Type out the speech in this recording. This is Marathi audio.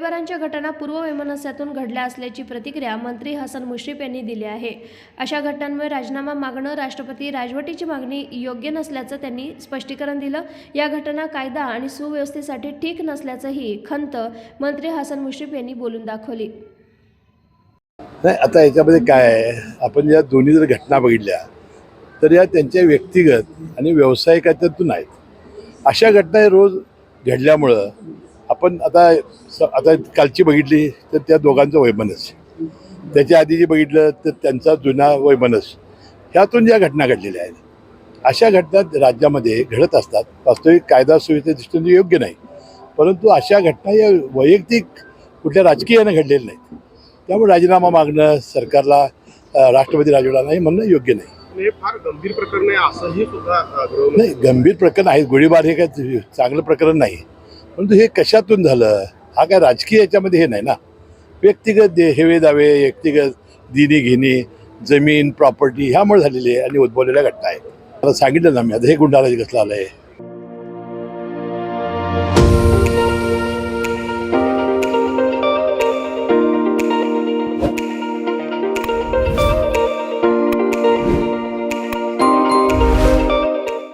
गोळीबारांच्या घटना पूर्ववैमनस्यातून घडल्या असल्याची प्रतिक्रिया मंत्री हसन मुश्रीफ यांनी दिली आहे. अशा घटनांमुळे राजीनामा मागणं राष्ट्रपती राजवटीची मागणी योग्य नसल्याचं त्यांनी स्पष्टीकरण दिलं. या घटना कायदा आणि सुव्यवस्थेसाठी ठीक नसल्याचंही खंत मंत्री हसन मुश्रीफ यांनी बोलून दाखवली. नाही आता याच्यामध्ये काय आहे? आपण या दोन्ही जर घटना बघितल्या तर या त्यांच्या व्यक्तिगत आणि व्यावसायिकाच्यातून आहेत अशा घटना रोज घडल्यामुळं आपण आता स आता कालची बघितली तर त्या दोघांचं वैमनस. त्याच्या आधी जे बघितलं तर त्यांचा जुना वैमनस. ह्यातून ज्या घटना घडलेल्या आहेत अशा घटना राज्यामध्ये घडत असतात. वास्तविक कायदा सुव्यवस्थे दृष्टीने योग्य नाही. परंतु अशा घटना या वैयक्तिक कुठल्या राजकीयानं घडलेल्या नाहीत. त्यामुळे राजीनामा मागणं सरकारला राष्ट्रपती राजवटा नाही म्हणणं योग्य नाही. हे फार गंभीर प्रकरण आहे असंही सुद्धा नाही गंभीर प्रकरण आहे गोळीबार हे काय चांगलं प्रकरण नाही. परंतु हे कशातून झालं? हा काय राजकीय याच्यामध्ये हे नाही ना? व्यक्तिगत दे हेवे दावे व्यक्तिगत दिनी घेणी जमीन प्रॉपर्टी ह्यामुळे झालेली आहे आणि उद्भवलेल्या घटना आहे. मला सांगितलं ना मी आता हे गुंडाला कसलं आलं आहे